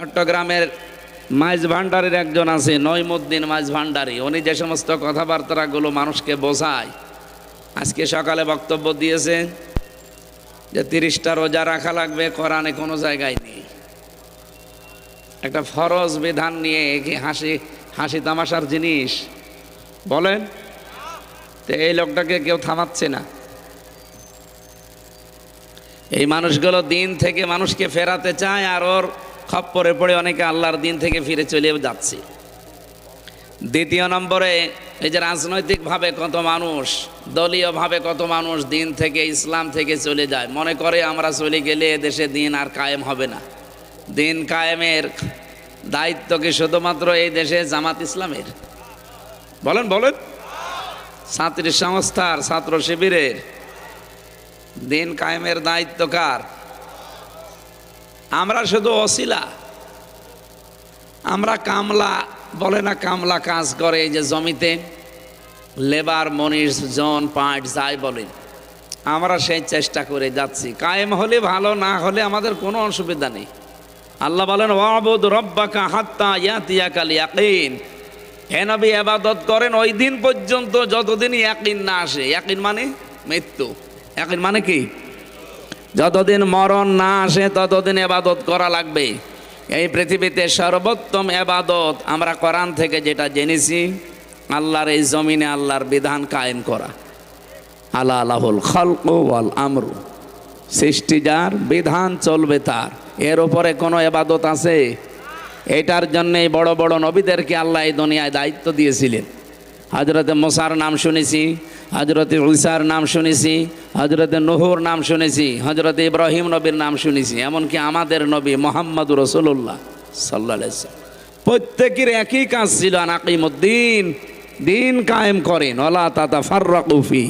চট্টগ্রামের মাইজ ভান্ডারের একজন আছে, নইমুদ্দিন মাইজ ভান্ডারি। উনি যে সমস্ত কথাবার্তাগুলো মানুষকে বোঝায়, আজকে সকালে বক্তব্য দিয়েছে যে তিরিশটা রোজা রাখা লাগবে, কোরআনে কোনো জায়গায় নেই। একটা ফরজ বিধান নিয়ে কি হাসি হাসি তামাশার জিনিস? বলেন। তো এই লোকটাকে কেউ থামাচ্ছে না। এই মানুষগুলো দিন থেকে মানুষকে ফেরাতে চায় আর ওর খপ্পরে পড়ে অনেকে আল্লাহর দিন থেকে ফিরে চলে যাচ্ছে। দ্বিতীয় নম্বরে, এই যে রাজনৈতিকভাবে কত মানুষ, দলীয়ভাবে কত মানুষ দিন থেকে ইসলাম থেকে চলে যায়, মনে করে আমরা চলে গেলে দেশে দিন আর কায়েম হবে না। দিন কায়েমের দায়িত্ব কি শুধুমাত্র এই দেশে জামাত ইসলামের? বলেন বলেন। ছাত্রী সংস্থার, ছাত্র শিবিরের দিন কায়েমের দায়িত্ব কার? আমরা শুধু অশিলা আমরা কামলা, বলে না কামলা কাজ করে যে জমিতে। লেবার মনির জন পাট যাই বলেন আমরা সেই চেষ্টা করে যাচ্ছি। কায়েম হলে ভালো, না হলে আমাদের কোনো অসুবিধা নেই। আল্লাহ বলেন হাত্তা আবাদত করেন, ওই দিন পর্যন্ত যতদিন ইয়াকিন না আসে। ইয়াকিন মানে মৃত্যু। ইয়াকিন মানে কি? যতদিন মরণ না আসে, ততদিন এবাদত করা লাগবে। এই পৃথিবীতে সর্বোত্তম এবাদত আমরা কোরআন থেকে যেটা জেনেছি, আল্লাহর এই জমিনে আল্লাহর বিধান কায়েম করা। আল্লাহ আল্লাহুল খলক ওয়াল আমরু। সৃষ্টি যার, বিধান চলবে তার। এর উপরে কোনো এবাদত আছে? এটার জন্যেই বড় বড় নবীদেরকে আল্লাহ এই দুনিয়ায় দায়িত্ব দিয়েছিলেন। হজরতে মোসার নাম শুনেছি হজরতে উসার নাম শুনেছি হজরতে নহর নাম শুনেছি হজরতে ইব্রাহিম নবীর নাম শুনেছি, এমনকি আমাদের নবী মোহাম্মদ রসুল্লাহ সাল্লা প্রত্যেকের একই কাজ ছিল, আনাকিমুদ্দিন, দিন কায়েম করেন ওলা তাতা ফার্রাকুফি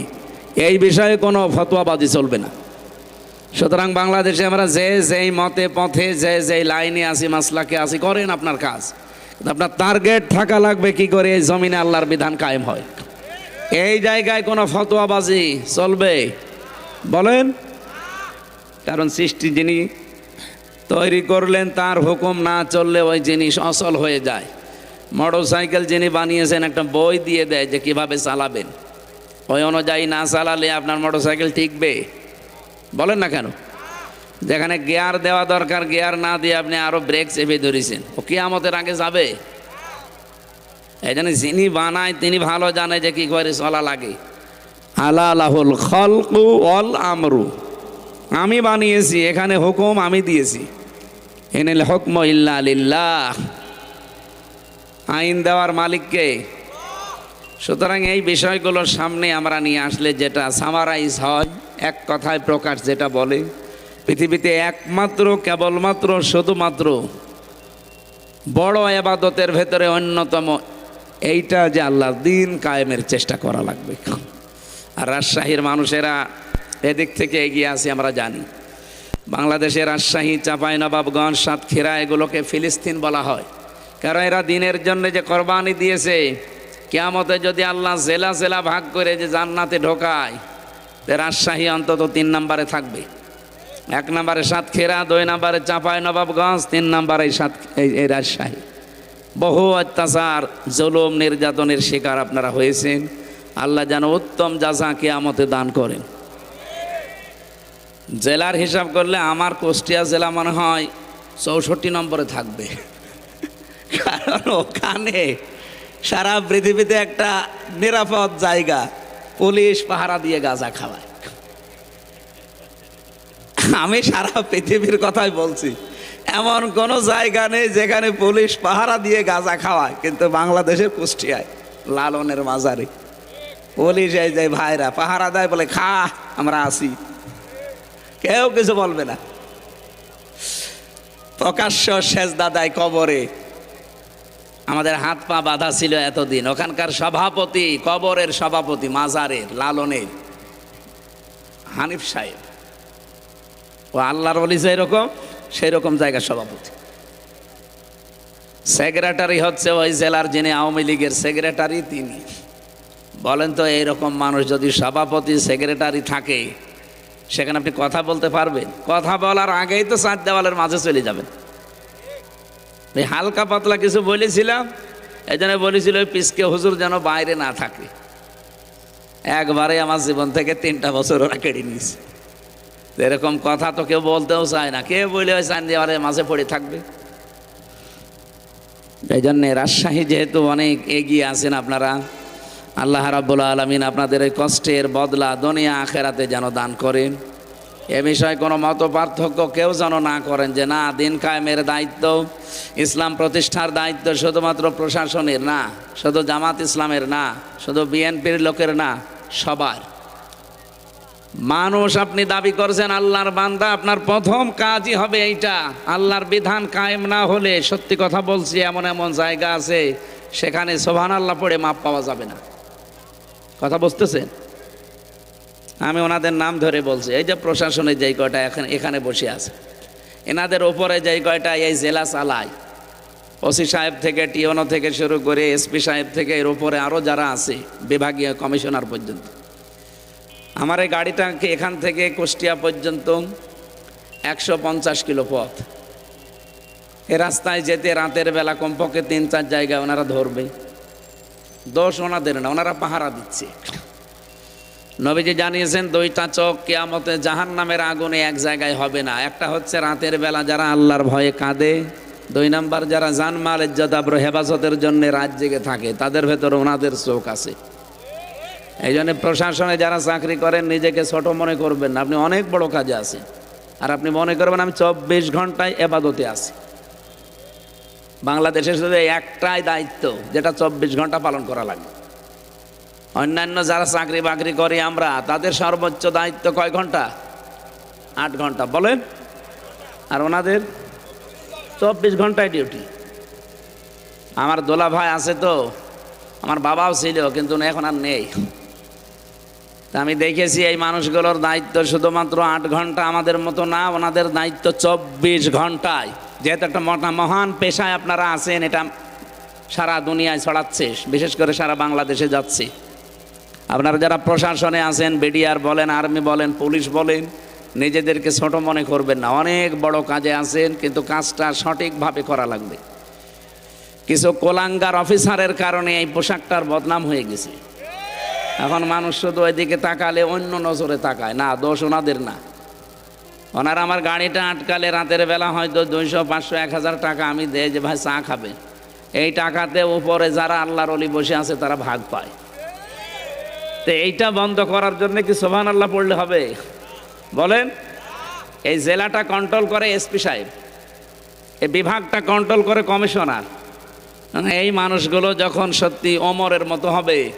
এই বিষয়ে কোনো ফতোয়াবাজি চলবে না। সুতরাং বাংলাদেশে আমরা যে যেই মতে, পথে, যে যেই লাইনে আসি মাসলাকে আসি করেন আপনার কাজ। আপনার টার্গেট থাকা লাগবে কি করে? এই জমিনে আল্লাহর বিধান কায়েম হয়। এই জায়গায় কোনো ফতোয়াবাজি চলবে? বলেন। কারণ সৃষ্টি যিনি তৈরি করলেন, তার হুকুম না চললে ওই জিনিস অচল হয়ে যায়। মোটর সাইকেল যিনি বানিয়েছেন, একটা বই দিয়ে দেয় যে কীভাবে চালাবেন। ওই অনুযায়ী না চালালে আপনার মোটর সাইকেল টিকবে বলেন না কেন? যেখানে গিয়ার দেওয়া দরকার গিয়ার না দিয়ে আপনি আরও ব্রেক চেপে ধরেছেন। ও কিয়ামতের আগে যাবে? এই জন্য যিনি বানায়, তিনি ভালো জানে যে কি করে চলা লাগে। আলা আলাহুল খলকু অল আমরু। আমি বানিয়েছি, এখানে হুকুম আমি দিয়েছি। এনেল হুকম ইল্লা লিল্লাহ। আইন দেওয়ার মালিককে সুতরাং এই বিষয়গুলোর সামনে আমরা নিয়ে আসলে যেটা সামারাইজ হয়, এক কথায় প্রকাশ যেটা বলে পৃথিবীতে একমাত্র, কেবলমাত্র, শুধুমাত্র বড় আবাদতের ভেতরে অন্যতম, এইটা যে আল্লাহ দিন কায়েমের চেষ্টা করা লাগবে। আর রাজশাহীর মানুষেরা এদিক থেকে এগিয়ে আসে আমরা জানি। বাংলাদেশের রাজশাহী, চাঁপাই, নবাবগঞ্জ, সাতক্ষীরা, এগুলোকে ফিলিস্তিন বলা হয়। কারণ এরা দিনের জন্য যে কোরবানি দিয়েছে, কেয়ামতে যদি আল্লাহ জেলা জেলা ভাগ করে যে জান্নাতে ঢোকায় রাজশাহী অন্তত তিন নম্বরে থাকবে। এক নম্বরে সাতক্ষীরা দুই নম্বরে চাঁপাই নবাবগঞ্জ, তিন নম্বরে সাত এই রাজশাহী। বহু অত্যাচার, জুলুম, নির্যাতনের শিকার আপনারা হয়েছেন। আল্লাহ যেন উত্তম যাজা কেয়ামতে দান করেন। জেলার হিসাব করলে আমার কুষ্টিয়া জেলা মনে হয় চৌষট্টি নম্বরে থাকবে। কারণ ওখানে সারা পৃথিবীতে একটা নিরাপদ জায়গা, পুলিশ পাহারা দিয়ে গাঁজা খাওয়ায়। আমি সারা পৃথিবীর কথাই বলছি। এমন কোন জায়গা নেই যেখানে পুলিশ পাহারা দিয়ে গাঁজা খাওয়ায়, কিন্তু বাংলাদেশের কুষ্টিয়ায়, লালনের মাজারে। পুলিশ এই যে ভাইরা পাহারা দেয় বলে, খা, আমরা আসি। কেউ কিছু বলবে না। প্রকাশ্য শেষ দাদায় কবরে। আমাদের হাত পা বাঁধা ছিল এতদিন। ওখানকার সভাপতি, কবরের সভাপতি, মাজারের, লালনের। হানিফ সাহেব। ও আল্লাহর বলি এরকম সেই রকম জায়গার সভাপতি। সেক্রেটারি হচ্ছে ওই জেলার যিনি আওয়ামী লীগের সেক্রেটারি, তিনি। বলেন তো, এইরকম মানুষ যদি সভাপতি, সেক্রেটারি থাকে, সেখানে আপনি কথা বলতে পারবেন? কথা বলার আগেই তো চার দেওয়ালের মাঝে চলে যাবেন। হালকা পাতলা কিছু বলেছিলাম, এই জন্য বলেছিল পিসকে হুজুর যেন বাইরে না থাকে। একবারে আমার জীবন থেকে তিনটা বছর ওরা কেড়ে নিয়েছে। এরকম কথা তো কেউ বলতেও চায় না। কে বলে ওই চান দিয়ে মাঝে পড়ে থাকবে? এই জন্যে রাজশাহী যেহেতু অনেক এগিয়ে আছেন আপনারা, আল্লাহ রাব্বুল আলমিন আপনাদের এই কষ্টের বদলা দুনিয়া আখেরাতে যেন দান করেন। এ বিষয়ে কোনো মত পার্থক্য কেউ যেন না করেন যে, না, দিন কায়েমের দায়িত্ব, ইসলাম প্রতিষ্ঠার দায়িত্ব শুধুমাত্র প্রশাসনের না, শুধু জামাত ইসলামের না, শুধু বিএনপির লোকের না, সবার। মানুষ আপনি দাবি করছেন আল্লাহর বান্দা, আপনার প্রথম কাজই হবে এইটা। আল্লাহর বিধান কায়েম না হলে, সত্যি কথা বলছি, এমন এমন জায়গা আছে, সেখানে সোভান আল্লাহ পড়ে মাপ পাওয়া যাবে না। কথা বুঝতেছেন? আমি ওনাদের নাম ধরে বলছি, এই যে প্রশাসনের যেই কয়টা এখানে এখানে বসে আছে। এনাদের ওপরে যেই কয়টা, এই জেলা চালায়। ওসি সাহেব থেকে, টিওনো থেকে শুরু করে, এসপি সাহেব থেকে, এর উপরে আরও যারা আছে, বিভাগীয় কমিশনার পর্যন্ত। আমার এই গাড়িটাকে এখান থেকে কুষ্টিয়া পর্যন্ত একশো পঞ্চাশ কিলো পথ। এ রাস্তায় যেতে রাতের বেলা কমপক্ষে তিন চার জায়গায় ওনারা ধরবে। দোষ ওনাদের না, ওনারা পাহারা দিচ্ছে। নবীজি জানিয়েছেন, দুইটা চোখ কেয়ামতে জাহান নামের আগুনে এক জায়গায় হবে না। একটা হচ্ছে রাতের বেলা যারা আল্লাহর ভয়ে কাঁদে, দুই নাম্বার যারা জানমাল ইজ্জতাব্র হেফাজতের জন্য রাত জেগে থাকে, তাদের ভেতর ওনাদের চোখ আছে। এই জন্য প্রশাসনে যারা চাকরি করেন, নিজেকে ছোট মনে করবেন না। আপনি অনেক বড় কাজে আছেন। আর আপনি মনে করবেন, আমি চব্বিশ ঘন্টায় এবাদতে আছি। বাংলাদেশের শুধু একটাই দায়িত্ব, যেটা চব্বিশ ঘণ্টা পালন করা লাগে অন্যান্য যারা চাকরি বাকরি করি আমরা, তাদের সর্বোচ্চ দায়িত্ব কয় ঘণ্টা? আট ঘণ্টা। বলেন। আর ওনাদের চব্বিশ ঘন্টায় ডিউটি। আমার দোলা ভাই আছে তো, আমার বাবাও ছিল, কিন্তু এখন আর নেই। আমি দেখেছি এই মানুষগুলোর দায়িত্ব শুধুমাত্র আট ঘণ্টা আমাদের মতো না, ওনাদের দায়িত্ব চব্বিশ ঘন্টায়। যেহেতু একটা মোটা মহান পেশায় আপনারা আছেন, এটা সারা দুনিয়ায় ছড়াচ্ছে, বিশেষ করে সারা বাংলাদেশে যাচ্ছে। আপনারা যারা প্রশাসনে আছেন, বিডিআর বলেন, আর্মি বলেন, পুলিশ বলেন, নিজেদেরকে ছোট মনে করবেন না। অনেক বড় কাজে আছেন, কিন্তু কাজটা সঠিকভাবে করা লাগবে। কিছু কোলাঙ্গার অফিসারের কারণে এই পোশাকটার বদনাম হয়ে গেছে। এখন মানুষ শুধু ওইদিকে তাকালে অন্য নজরে তাকায়। না, দোষ ওনাদের না। ওনারা আমার গাড়িটা আটকালে রাতের বেলা হয়তো দুইশো, পাঁচশো, এক হাজার টাকা আমি দেয় যে, ভাই, চা খাবে। এই টাকাতে উপরে যারা আল্লাহর অলি বসে আছে, তারা ভাগ পায়। তো এইটা বন্ধ করার জন্য কি সোভান আল্লাহ পড়লে হবে? বলেন। এই জেলাটা কন্ট্রোল করে এসপি সাহেব। এই বিভাগটা কন্ট্রোল করে কমিশনার। এই মানুষগুলো যখন সত্যি অমরের মতো হবে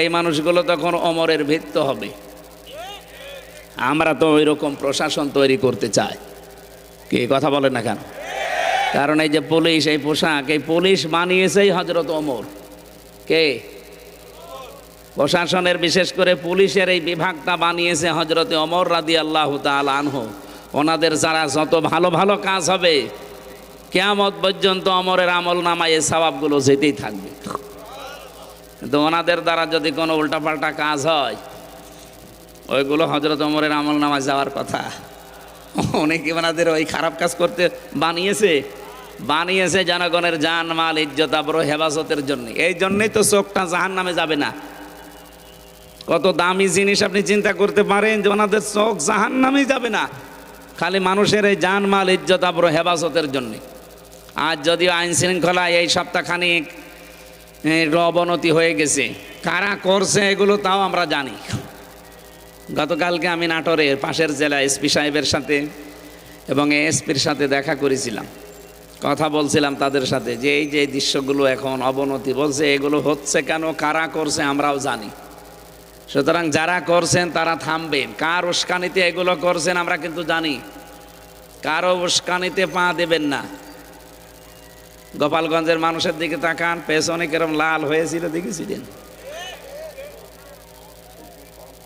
এই মানুষগুলো তখন অমরের ভিত্ত হবে। আমরা তো ওই রকম প্রশাসন তৈরি করতে চাই। কে কথা বলেন না কেন? কারণ এই যে পুলিশ, এই পোশাক, এই পুলিশ বানিয়েছেই হজরত অমর কে? প্রশাসনের বিশেষ করে পুলিশের এই বিভাগটা বানিয়েছে হজরতে অমর রাদি আল্লাহ তাল আনহ। ওনাদের যারা যত ভালো ভালো কাজ হবে, কেয়ামত পর্যন্ত অমরের আমল নামায় এই স্বভাবগুলো যেতেই থাকবে। কিন্তু ওনাদের দ্বারা যদি কোনো উল্টাপাল্টা কাজ হয়, ওইগুলো হজরত অমরের আমল নামায় যাওয়ার কথা। অনেকে ওনাদের ওই খারাপ কাজ করতে বানিয়েছে? বানিয়েছে জনগণের জান, মাল, ইজ্জত আবর হেফাজতের জন্য। এই জন্যই তো চোখটা জাহান নামে যাবে না। কত দামি জিনিস আপনি চিন্তা করতে পারেন যে ওনাদের চোখ জাহান নামেই যাবে না। খালি মানুষের এই জান, মাল, ইজ্জত আবর হেফাজতের জন্যে। আজ যদিও আইন শৃঙ্খলা এই সপ্তাহখানিক একটু অবনতি হয়ে গেছে। কারা করছে এগুলো তাও আমরা জানি। গতকালকে আমি নাটোরের পাশের জেলা এসপি সাহেবের সাথে এবং এসপির সাথে দেখা করেছিলাম। কথা বলছিলাম তাদের সাথে যে এই যে দৃশ্যগুলো এখন অবনতি বলছে, এগুলো হচ্ছে কেন, কারা করছে আমরাও জানি। সুতরাং যারা করছেন তারা থামবেন। কার উস্কানিতে এগুলো করছেন আমরা কিন্তু জানি। কারও উস্কানিতে পা দেবেন না। গোপালগঞ্জের মানুষের দিকে তাকান, পেছনে কেরম লাল হয়েছিল দেখেছিলেন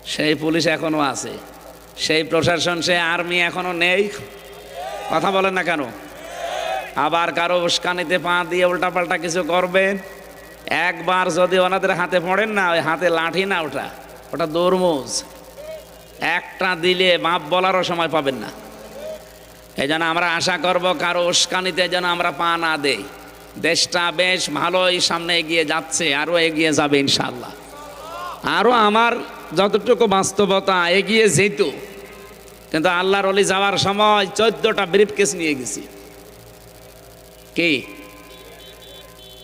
সেই পুলিশ এখনও আছে। সেই প্রশাসন সেই আর্মি এখনও নেই। কথা বলেন না কেন? আবার কারও উস্কানিতে পা দিয়ে উল্টাপাল্টা কিছু করবেন? একবার যদি ওনাদের হাতে পড়েন না, ওই হাতে লাঠি না ওটা। ওটা দরমুজ। একটা দিলে মাপ বলারও সময় পাবেন না। এই আমরা আশা করব কারও উস্কানিতে যেন আমরা পা না দেই। দেশটা বেশ ভালোই সামনে এগিয়ে যাচ্ছে আরও এগিয়ে যাবে ইনশাল্লাহ আরও আমার যতটুকু বাস্তবতা এগিয়ে যেত, কিন্তু আল্লাহর অলি যাওয়ার সময় চোদ্দটা ব্রিফ কেস নিয়ে গেছি। কি?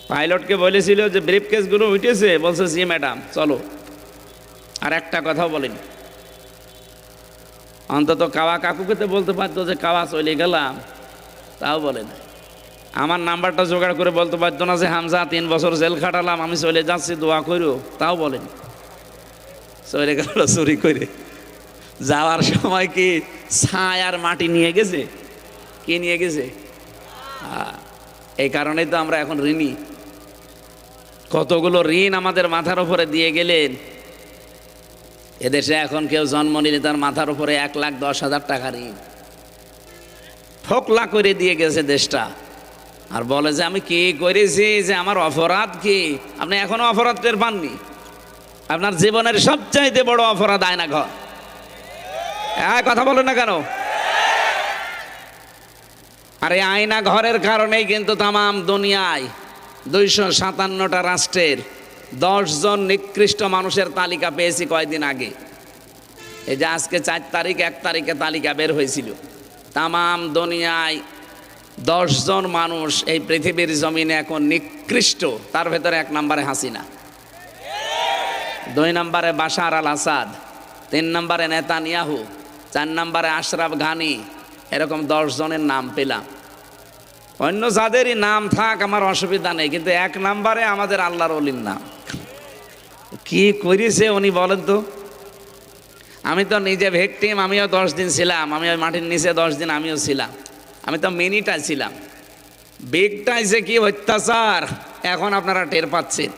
পাইলটকে বলেছিল যে ব্রিফ কেসগুলো উঠেছে, বলছে, জি ম্যাডাম, চলো। আর একটা কথাও বলেনি। অন্তত কাওয়া কাকুকে তো বলতে পারতো যে, কাওয়া চলে গেলাম। তাও বলে না আমার নাম্বারটা জোগাড় করে বলতে পারতো না যে, হামজা, তিন বছর জেল খাটালাম, আমি চলে যাচ্ছি, দোয়া করো তাও বলেন। চলে গেল, চুরি করে যাওয়ার সময় কি ছাই আর মাটি নিয়ে গেছে? কি নিয়ে গেছে? এই কারণেই তো আমরা এখন ঋণী। কতগুলো ঋণ আমাদের মাথার উপরে দিয়ে গেলেন? এদেশে এখন কেউ জন্ম নিলে তার মাথার উপরে এক লাখ দশ হাজার টাকা ঋণ। ফোকলা করে দিয়ে গেছে দেশটা। আর বলে যে আমি কি করেছি যে আমার অপরাধ কি? আপনি এখনও অপরাধ টের পাননি? আপনার জীবনের সবচাইতে বড় অপরাধ আয়না ঘর হ্যাঁ কথা বলেন না কেন? আর এই আয়না ঘরের কারণেই কিন্তু তামাম দুনিয়ায় দুইশো সাতান্নটা রাষ্ট্রের জন নিকৃষ্ট মানুষের তালিকা পেয়েছি কয়দিন আগে। এই যে আজকে চার তারিখ, এক তারিখে তালিকা বের হয়েছিল। তামাম দুনিয়ায় জন মানুষ এই পৃথিবীর জমিনে এখন নিকৃষ্ট, তার ভেতরে এক নম্বরে হাসিনা। দুই নম্বরে বাশার আল আসাদ, তিন নম্বরে নেতানিয়াহু, চার নম্বরে আশরাফ ঘানি, এরকম দশ জনের নাম পেলাম। অন্য যাদেরই নাম থাক আমার অসুবিধা নেই, কিন্তু এক নম্বরে আমাদের আল্লাহর অলির নাম। কি করেছে উনি বলেন তো? আমি তো নিজে ভেকটিম, আমিও দশ দিন ছিলাম, আমি ওই মাটির নিচে দশ দিন আমিও ছিলাম। আমি তো মিনিটা ছিলাম। বেগটাই যে কি অত্যাচার, এখন আপনারা টের পাচ্ছেন।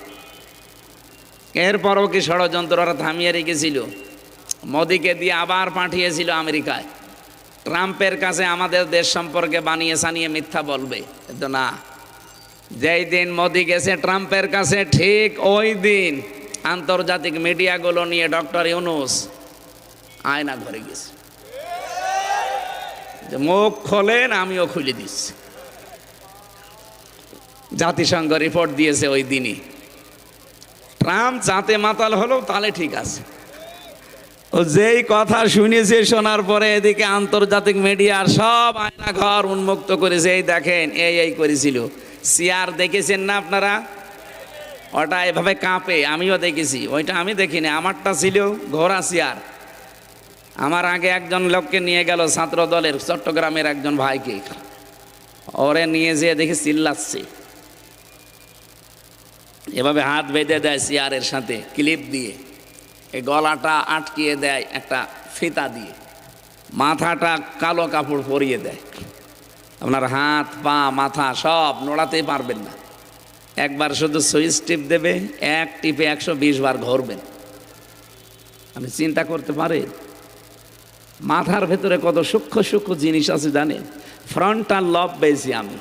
এরপরও কি ষড়যন্ত্র ওরা থামিয়ে রেখেছিল। মোদিকে দিয়ে আবার পাঠিয়েছিল আমেরিকায়। ট্রাম্পের কাছে আমাদের দেশ সম্পর্কে বানিয়ে সানিয়ে মিথ্যা বলবে। কিন্তু না। যেই দিন মোদি গেছে ট্রাম্পের কাছে, ঠিক ওই দিন আন্তর্জাতিক মিডিয়াগুলো নিয়ে ডক্টর ইউনুস আয়না ঘরে গেছে। যে মুখ খোলেন, আমিও খুলে দিচ্ছি। জাতিসংঘ রিপোর্ট দিয়েছে ওই দিনই। ট্রাম্প যাতে মাতাল হলো তাহলে ঠিক আছে। ও যেই কথা শুনেছে, শোনার পরে এদিকে আন্তর্জাতিক মিডিয়ার সব আয়না ঘর উন্মুক্ত করেছে এই দেখেন, এই এই করেছিল। সিয়ার দেখেছেন না আপনারা? ওটা এভাবে কাঁপে, আমিও দেখেছি। ওইটা আমি দেখিনি, আমারটা ছিল ঘোড়া সিয়ার আমার আগে একজন লোককে নিয়ে গেল ছাত্র দলের চট্টগ্রামের একজন ভাইকে। ওরে নিয়ে যেয়ে দেখি চিল্লাচ্ছে। এভাবে হাত বেঁধে দেয় সিয়ারের সাথে, ক্লিপ দিয়ে। এই গলাটা আটকিয়ে দেয় একটা ফিতা দিয়ে। মাথাটা কালো কাপড় পরিয়ে দেয়। আপনার হাত, পা, মাথা সব নোড়াতেই পারবেন না। একবার শুধু সুইচ টিপ দেবে, এক টিপে একশো বিশ বার ঘুরবেন। আপনি চিন্তা করতে পারেন মাথার ভেতরে কত সূক্ষ্ম সূক্ষ্ম জিনিস আছে জানেন? ফ্রন্টাল লব পেয়েছি আমি।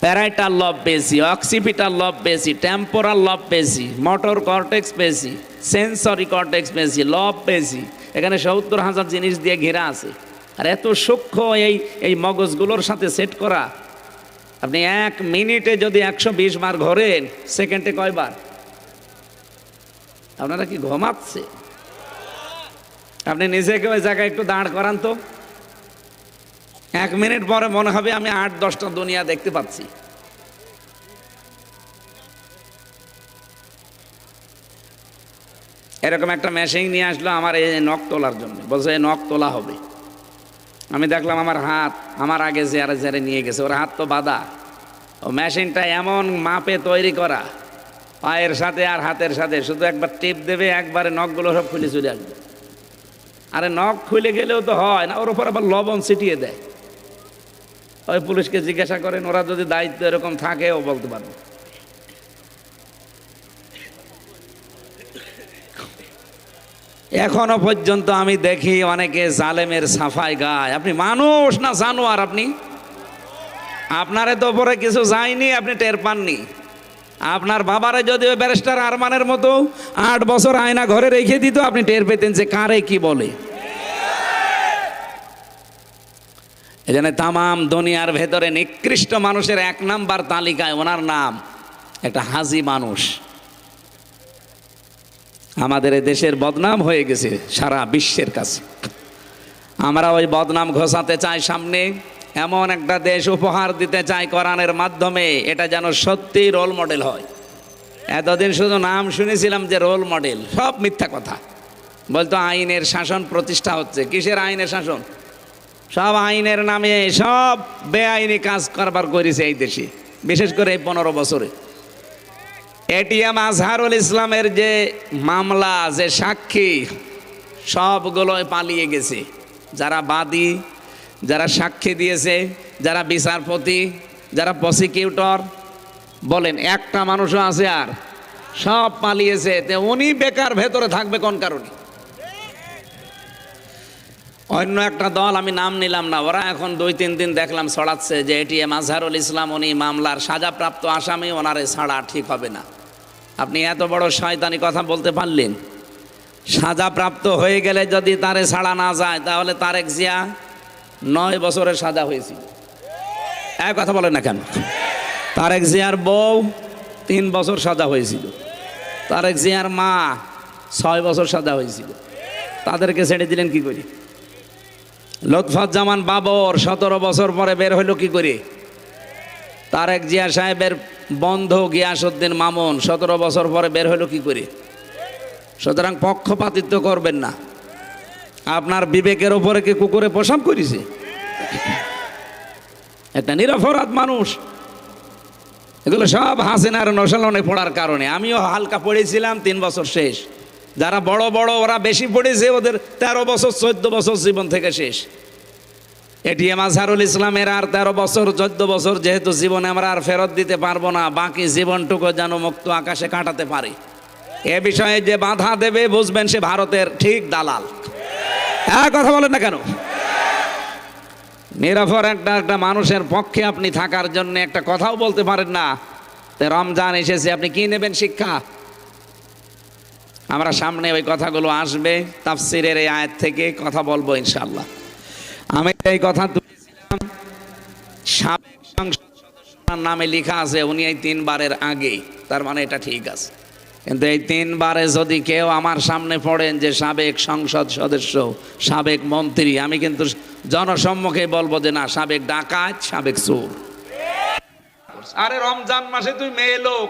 প্যারাইটাল লব পেয়েছি অক্সিপিটাল লব পেয়েছি টেম্পোরাল লব পেয়েছি মোটর কর্টেক্স পেয়েছি সেন্সরি কর্টেক্স পেয়েছি লব পেয়েছি এখানে সত্তর হাজার জিনিস দিয়ে ঘেরা আছে। আর এত সূক্ষ্ম এই এই মগজগুলোর সাথে সেট করা। আপনি এক মিনিটে যদি একশো বিশ বার ঘোরেন সেকেন্ডে কয়বার? আপনারা কি ঘুমাচ্ছে? আপনি নিজেকে ওই জায়গায় একটু দাঁড় করান তো। এক মিনিট পরে মনে হবে আমি আট, দশটা দুনিয়া দেখতে পাচ্ছি। এরকম একটা মেশিন নিয়ে আসলো আমার এই নখ তোলার জন্য। বলছে নখ তোলা হবে। আমি দেখলাম আমার হাত আমার আগে জেয়ারে জেয়ারে নিয়ে গেছে। ওর হাত তো বাঁধা। ও মেশিনটা এমন মাপে তৈরি করা। পায়ের সাথে আর হাতের সাথে। শুধু একবার টিপ দেবে, একবারে নখগুলো সব খুলে চলে আসবে। আরে নখ খুলে গেলেও তো হয় না, ওর উপর আবার লবণ ছিটিয়ে দেয়। ওই পুলিশকে জিজ্ঞাসা করেন, ওরা যদি দায়িত্ব এরকম থাকে, ও বলতে পারবে। এখনও পর্যন্ত আমি দেখি অনেকে জালেমের সাফাই গায়। আপনি মানুষ না জানোয়ার আপনি? আপনারে তো পরে কিছু যায়নি, আপনি টের পাননি। আপনার বাবারে যদি ওই ব্যারিস্টার আরমানের মতো আট বছর আয়না ঘরে রেখে দিত, আপনি টের পেতেন যে কারে কি বলে। জন্য তামাম দুনিয়ার ভেতরে নিকৃষ্ট মানুষের এক নাম্বার তালিকায় ওনার নাম, একটা হাজি মানুষ। আমাদের দেশের বদনাম হয়ে গেছে সারা বিশ্বের কাছে। আমরা ওই বদনাম ঘোষাতে চাই সামনে এমন একটা দেশ উপহার দিতে চাই কোরআনের মাধ্যমে, এটা যেন সত্যি রোল মডেল হয়। এতদিন শুধু নাম শুনেছিলাম যে রোল মডেল সব মিথ্যা কথা। বলতো আইনের শাসন প্রতিষ্ঠা হচ্ছে। কিসের আইনের শাসন? সব আইনের নামে সব বেআইনি কাজ করবার করেছে এই দেশে, বিশেষ করে এই পনেরো বছরে। এটিএম আজহারুল ইসলামের যে মামলা, যে সাক্ষী, সবগুলোই পালিয়ে গেছে। যারা বাদী যারা সাক্ষী দিয়েছে, যারা বিচারপতি, যারা প্রসিকিউটর বলেন, একটা মানুষও আছে আর, সব পালিয়েছে। তে উনি বেকার ভেতরে থাকবে কোন কারণে? অন্য একটা দল, আমি নাম নিলাম না, ওরা এখন দুই তিন দিন দেখলাম ছড়াচ্ছে যে এটিএম আজহারুল ইসলাম, উনি মামলার সাজাপ্রাপ্ত আসামি, ওনারে ছাড়া ঠিক হবে না। আপনি এত বড় শয়তানি কথা বলতে পারলেন? সাজাপ্রাপ্ত হয়ে গেলে যদি তারে ছাড়া না যায়, তাহলে তারেক জিয়া নয় বছরের সাজা হয়েছি। এক কথা বলেন না কেন? তারেক জিয়ার বউ তিন বছর সাজা হয়েছিল। তারেক জিয়ার মা ছয় বছর সাজা হয়েছিল। তাদেরকে ছেড়ে দিলেন কি করে? লতফাজ্জামান বাবর সতেরো বছর পরে বের হইল কি করে? তারেক জিয়া সাহেবের বন্ধু গিয়াসউদ্দিন মামুন সতেরো বছর পরে বের হইল কি করে? সুতরাং পক্ষপাতিত্ব করবেন না। আপনার বিবেকের ওপরে কি কুকুরে প্রসাব করেছে? একটা নিরপরাধ মানুষ। এগুলো সব হাসিনার নশালনে পড়ার কারণে। আমিও হালকা পড়েছিলাম তিন বছর শেষ। যারা বড় বড়, ওরা বেশি পড়েছে, ওদের তেরো বছর, চোদ্দ বছর জীবন থেকে শেষ। এটিএম আজহারুল ইসলামের আর তেরো বছর, চোদ্দ বছর, যেহেতু জীবনে আমরা আর ফেরত দিতে পারব না, বাকি জীবনটুকু যেন মুক্ত আকাশে কাটাতে পারি। এ বিষয়ে যে বাধা দেবে, বুঝবেন সে ভারতের ঠিক দালাল। হ্যাঁ কথা বলেন না কেন? নিরাপর একটা একটা মানুষের পক্ষে আপনি থাকার জন্য একটা কথাও বলতে পারেন না। রমজান এসেছে, আপনি কি নেবেন শিক্ষা? আমরা সামনে ওই কথাগুলো আসবে, তাফসিরের এই আয়াত থেকে কথা বলব ইনশাল্লাহ আমি এই কথা তুলেছিলাম, সাবেক সংসদ সদস্যর নামে লেখা আছে, উনি এই তিনবারের আগে, তার মানে এটা ঠিক আছে। কিন্তু এই তিনবারে যদি কেউ আমার সামনে পড়েন যে সাবেক সংসদ সদস্য, সাবেক মন্ত্রী, আমি কিন্তু জনসম্মুখে বলব যে না, সাবেক ডাকাত, সাবেক চোর। আরে রমজান মাসে তুই মেয়ে লোক,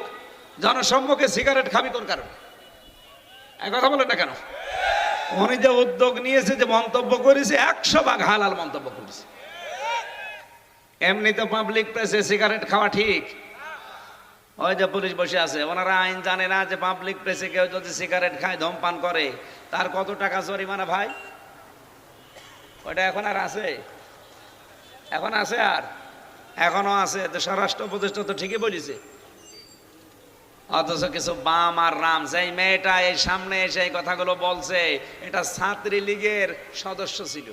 জনসম্মুখে সিগারেট খাবি কোন কারণে? কথা বলেন না কেন? উনি যে উদ্যোগ নিয়েছে, যে মন্তব্য করেছে, একশো ভাগ হালাল মন্তব্য করেছে। এমনি তো পাবলিক প্লেসে সিগারেট খাওয়া ঠিক ওই যে পুলিশ বসে আছে, ওনারা আইন জানে না যে পাবলিক প্লেসে কেউ যদি সিগারেট খায়, ধূমপান করে, তার কত টাকা জরিমানা ভাই? ওটা এখন আর আছে? এখন আছে আর? এখনও আছে, তো স্বরাষ্ট্র উপদেষ্টা তো ঠিকই বলেছে। অথচ কিছু বাম আর রাম সেই মেয়েটা এই সামনে এসে এই কথাগুলো বলছে, এটা ছাত্রী লীগের সদস্য ছিল।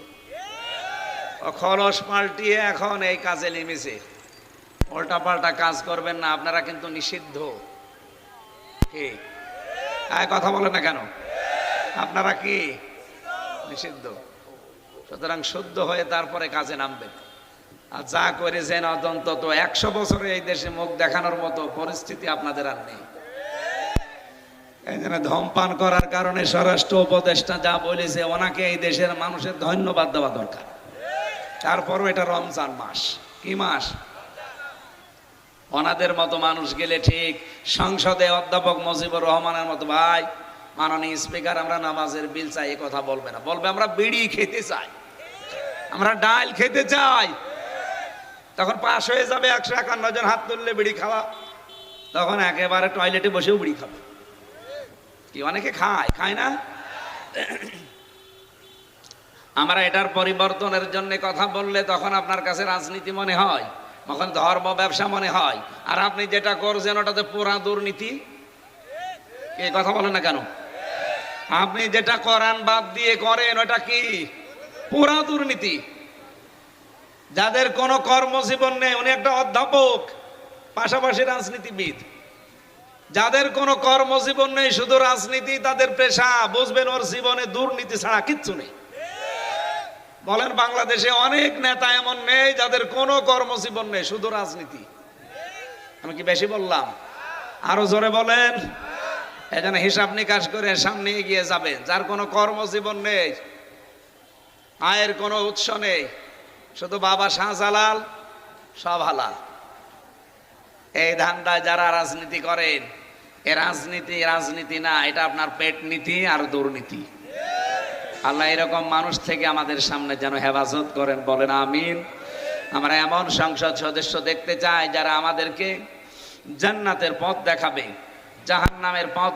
খরচ পাল্টিয়ে এখন এই কাজে নেমেছে। উল্টা পাল্টা কাজ করবেন না, আপনারা কিন্তু নিষিদ্ধ। কথা বলেন না কেন? আপনারা কি? নিষিদ্ধ। সুতরাং শুদ্ধ হয়ে তারপরে কাজে নামবেন। আর যা করেছেন অন্তত একশো বছরে এই দেশে মুখ দেখানোর মতো পরিস্থিতি আপনাদের আর নেই। এই জন্য ধূমপান করার কারণে স্বরাষ্ট্র উপদেষ্টা যা বলেছে, ওনাকে এই দেশের মানুষের ধন্যবাদ দেওয়া দরকার। তারপরও এটা রমজান মাস। কি মাস? ওনাদের মতো মানুষ গেলে ঠিক। সংসদে অধ্যাপক মজিবুর রহমানের মতো ভাই, মাননীয় স্পিকার, আমরা নামাজের বিল চাই, এ কথা বলবে না। বলবে, আমরা বিড়ি খেতে চাই। আমরা ডাল খেতে চাই। তখন পাশ হয়ে যাবে একশো একান্ন জন হাত তুললে বিড়ি খাওয়া। তখন একেবারে টয়লেটে বসেও বিড়ি খাবে। কি, অনেকে খায়? খায় না? আমরা এটার পরিবর্তনের জন্য কথা বললে তখন আপনার কাছে রাজনীতি মনে হয়? তখন ধর্ম ব্যবসা মনে হয়। আর আপনি যেটা করছেন, ওটাতে পুরা দুর্নীতি? এই কথা বলেন না কেন? আপনি যেটা করান, বাদ দিয়ে করেন, ওটা কি? পুরা দুর্নীতি। যাদের কোনো কর্মজীবন নেই, উনি একটা অধ্যাপক, পাশাপাশি রাজনীতিবিদ। যাদের কোনো কর্মজীবন নেই, শুধু রাজনীতি, তাদের পেশা, বুঝবেন ওর জীবনে দুর্নীতি ছাড়া কিচ্ছু নেই। বলেন, বাংলাদেশে অনেক নেতা এমন নেই যাদের কোনো কর্মজীবন নেই, শুধু রাজনীতি। আমি কি বেশি বললাম? আরও জোরে বলেন। এখানে হিসাব নিকাশ করে সামনে এগিয়ে যাবেন যার কোনো কর্মজীবন নেই আয়ের কোনো উৎস নেই, শুধু বাবা শাহজালাল, সব হালাল। এই ধান্দায় যারা রাজনীতি করেন, এ রাজনীতি রাজনীতি না, এটা আপনার পেট নীতি আর দুর্নীতি। আল্লাহ এরকম মানুষ থেকে আমাদের সামনে যেন হেফাজত করেন, বলেন আমিন। আমরা এমন সংসদ সদস্য দেখতে চাই যারা আমাদেরকে জান্নাতের পথ দেখাবে, জাহান্নামের পথ